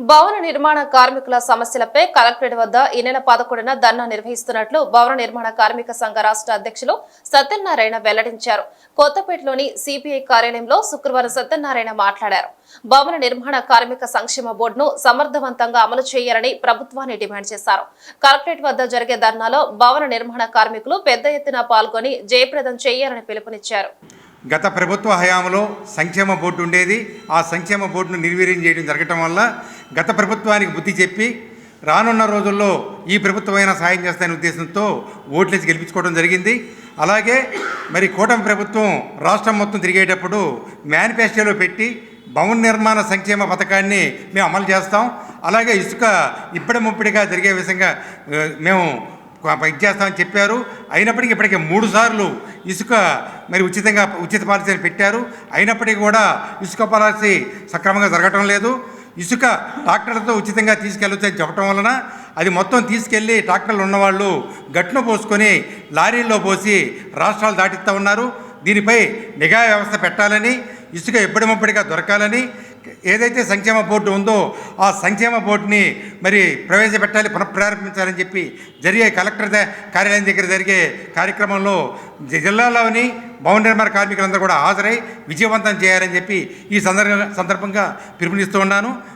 భవన నిర్మాణ కార్మికుల సమస్యలపై కలెక్టరేట్ వద్ద ఈ నెల పదకొండున ధర్నా నిర్వహిస్తున్నట్లు భవన నిర్మాణ కార్మిక సంఘ రాష్ట్ర అధ్యక్షులు సత్యనారాయణ వెల్లడించారు. కొత్తపేటలోని సిపిఐ కార్యాలయంలో శుక్రవారం సత్యనారాయణ మాట్లాడారు. భవన నిర్మాణ కార్మిక సంక్షేమ బోర్డును సమర్థవంతంగా అమలు చేయాలని ప్రభుత్వాన్ని డిమాండ్ చేశారు. కలెక్టరేట్ వద్ద జరిగే ధర్నాలో భవన నిర్మాణ కార్మికులు పెద్ద ఎత్తున పాల్గొని జయప్రదం చేయాలని పిలుపునిచ్చారు. గత ప్రభుత్వ హయాంలో సంక్షేమ బోర్డు ఉండేది. ఆ సంక్షేమ బోర్డును నిర్వీర్యం చేయడం జరగటం వల్ల గత ప్రభుత్వానికి బుద్ధి చెప్పి రానున్న రోజుల్లో ఈ ప్రభుత్వమైన సాయం చేస్తాయనే ఉద్దేశంతో ఓట్లేసి గెలిపించుకోవడం జరిగింది. అలాగే మరి కూటమి ప్రభుత్వం రాష్ట్రం మొత్తం తిరిగేటప్పుడు మేనిఫెస్టోలో పెట్టి భవన నిర్మాణ సంక్షేమ పథకాన్ని మేము అమలు చేస్తాం. అలాగే ఇసుక ఇప్పటి ముప్పిడిగా జరిగే విధంగా మేము ఇది చేస్తామని చెప్పారు. అయినప్పటికీ ఇప్పటికే మూడు సార్లు ఇసుక మరి ఉచితంగా ఉచిత పాలసీని పెట్టారు. అయినప్పటికీ కూడా ఇసుక పాలసీ సక్రమంగా జరగటం లేదు. ఇసుక ట్రాక్టర్లతో ఉచితంగా తీసుకెళ్ళొచ్చని చెప్పడం వలన అది మొత్తం తీసుకెళ్ళి ట్రాక్టర్లు ఉన్నవాళ్ళు గట్టున పోసుకొని లారీల్లో పోసి రాష్ట్రాలు దాటిస్తూ ఉన్నారు. దీనిపై నిఘా వ్యవస్థ పెట్టాలని ఇసుక ఎప్పటిమప్పటిగా దొరకాలని ఏదైతే సంక్షేమ బోర్డు ఉందో ఆ సంక్షేమ బోర్డుని మరి ప్రవేశపెట్టాలి పునఃప్రారంభించాలని చెప్పి జరిగే కలెక్టర్ కార్యాలయం దగ్గర జరిగే కార్యక్రమంలో జిల్లాలోని భవన నిర్మాణ కార్మికులందరూ కూడా హాజరై విజయవంతం చేయాలని చెప్పి ఈ సందర్భ సందర్భంగా పిలుపునిస్తూ ఉన్నాను.